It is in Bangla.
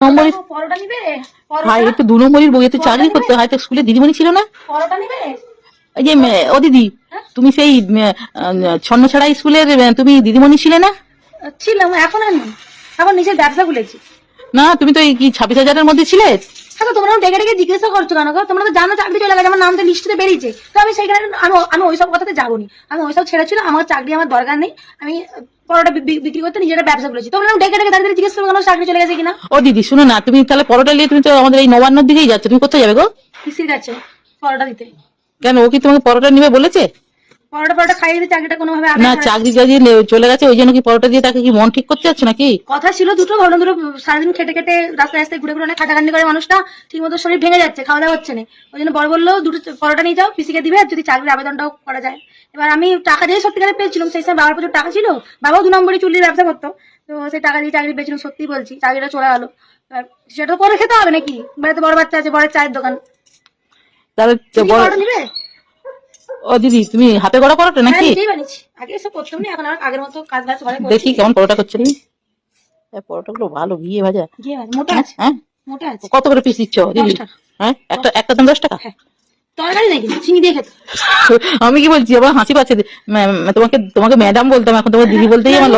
নম্বরের পরোটা একটু দু নম্বরের চাকরি করতে হয় তো স্কুলে দিদিমণি ছিল না? এই যে ও দিদি তুমি সেই ছন্ন ছাড়া স্কুলের তুমি দিদিমণি ছিলে না? ছিলাম এখন এখন নিজের ব্যবসা খুলেছি। না তুমি তো এই কি ছাব্বিশ হাজারের মধ্যে ছিলে? হ্যাঁ তোমরা ডেকে ডেকে জিজ্ঞাসা করছ কেন তোমরা তো জানো চাকরি চলে গেছে আমার নামটা লিস্টে বেরিয়েছে। তো আমি সেইখানে আমি আমি ওইসব কথাতে যাব নি আমি ওইসব ছেড়েছিল আমার চাকরি আমার দরকার নেই। আমি পরোটা বিক্রি করতে নিজের ব্যবসা খুলেছি তোমরা ডেকে ডেকে তাদের জিজ্ঞেস করো কেন চাকরি চলে গেছে কিনা? ও দিদি শুনো না তুমি তাহলে পরোটা নিয়ে তুমি তো আমাদের এই নবান্নর দিকেই যাচ্ছ। তুমি কোথায় যাবে গো? কিসির কাছে পরোটা দিতে। কেন ও কি তোমাকে পরোটা নিবে বলেছে? পরোটা পরোটা খাইয়ে দিতে চাকরিটা কোনোভাবে না চাকরি যদি চলে গেছে ওই জন্য কি পরোটা দিয়ে তাকে কি মন ঠিক করতে যাচ্ছ নাকি? কথা ছিল দুটো ভাবলাম দুটো সারাদিন খেটে খেটে রাস্তায় রাস্তায় ঘুরে ঘুরে অনেক খাটাখান্ডি করে মানুষটা ঠিক মতো শরীর ভেঙে যাচ্ছে খাওয়া দাওয়া হচ্ছে না। ওই জন্য বড় বলল দুটো পরোটা নিয়ে যাও পিসিকে দিবে আর যদি চাকরির আবেদনটাও করা যায়। এবার আমি টাকা দিয়ে সত্যিকারে পেয়েছিলাম সেই সময় বাবার প্রচুর টাকা ছিল বাবাও দু নম্বরে চুল্লির ব্যবসা করতো তো সেই টাকা দিয়ে চাকরি পেয়েছিলাম সত্যি বলছি চাকরিটা চলে গেলো। সেটা করে খেতে হবে নাকি? বাড়িতে বড় বাচ্চা আছে বড় চায়ের দোকান। তাহলে তো তুমি বড়- পরোটা নিবে ও দিদি তুমি হাতে গড়া পরোটা হ্যাঁ নাকি? আগে এসব করতাম না এখন আগের মতো কাজ বাজ ঘরে দেখি কেমন পরোটা করছে নি পরোটা গুলো ভালো ঘিয়ে ভাজা। মোটা আছে হ্যাঁ। মোটা আছে। কত করে পিস দিচ্ছ দিদি? হ্যাঁ একটা একটা দাম দশ টাকা? হ্যাঁ। তরকারি নাকি? চিনি দিয়ে খেতে। আমি কি বলছি আবার হাসি পাচ্ছে তোমাকে তোমাকে ম্যাডাম বলতাম এখন তোমার দিদি বলতেই আমার